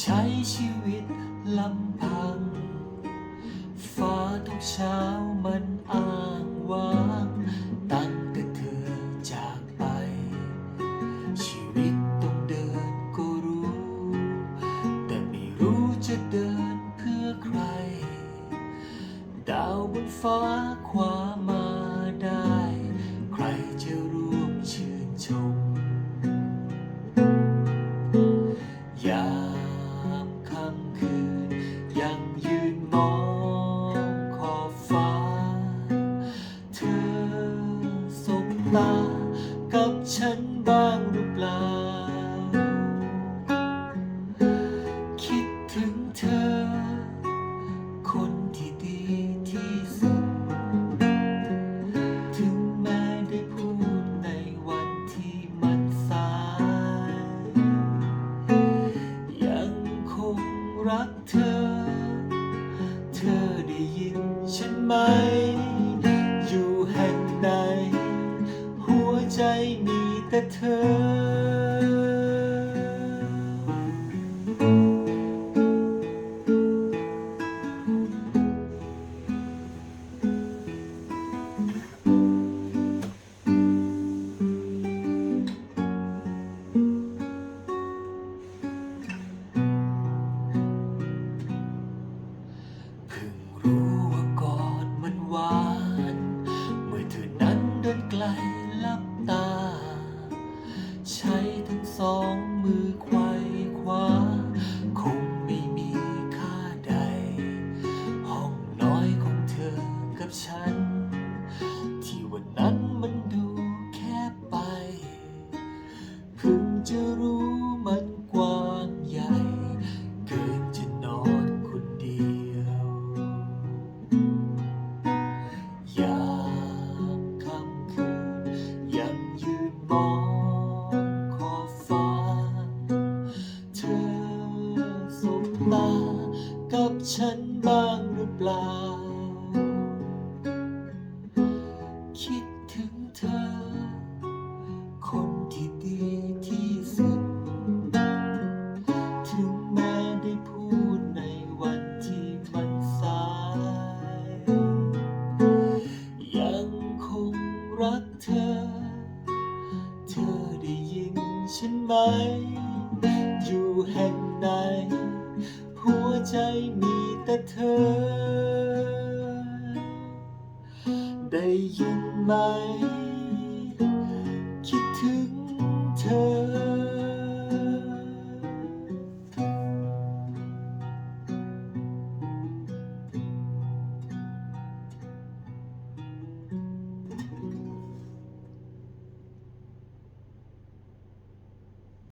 ใช้ชีวิตลำพัง ฟ้าทุกเช้ามันอ้างว้าง ตั้งแต่เธอจากไป ชีวิตต้องเดินก็รู้ แต่ไม่รู้จะเดินเพื่อใคร ดาวบนฟ้าความ มองขอบฟ้า เธอสบตากับฉันบ้างหรือเปล่า คิดถึงเธอ คนที่ดีที่สุด ถึงแม้ได้พูดในวันที่มันสาย ยังคงรักเธอ ไหม อยู่แห่งใด หัวใจมีแต่เธอเพิ่งรู้ องมือไขวา เปล่า คิดถึงเธอ คนที่ดีที่สุด ถึงแม้ได้พูดในวันที่มันสาย ยังคงรักเธอ เธอได้ยินฉันไหม อยู่แห่งใดหัวใจมี แต่เธอ ได้ยินไหม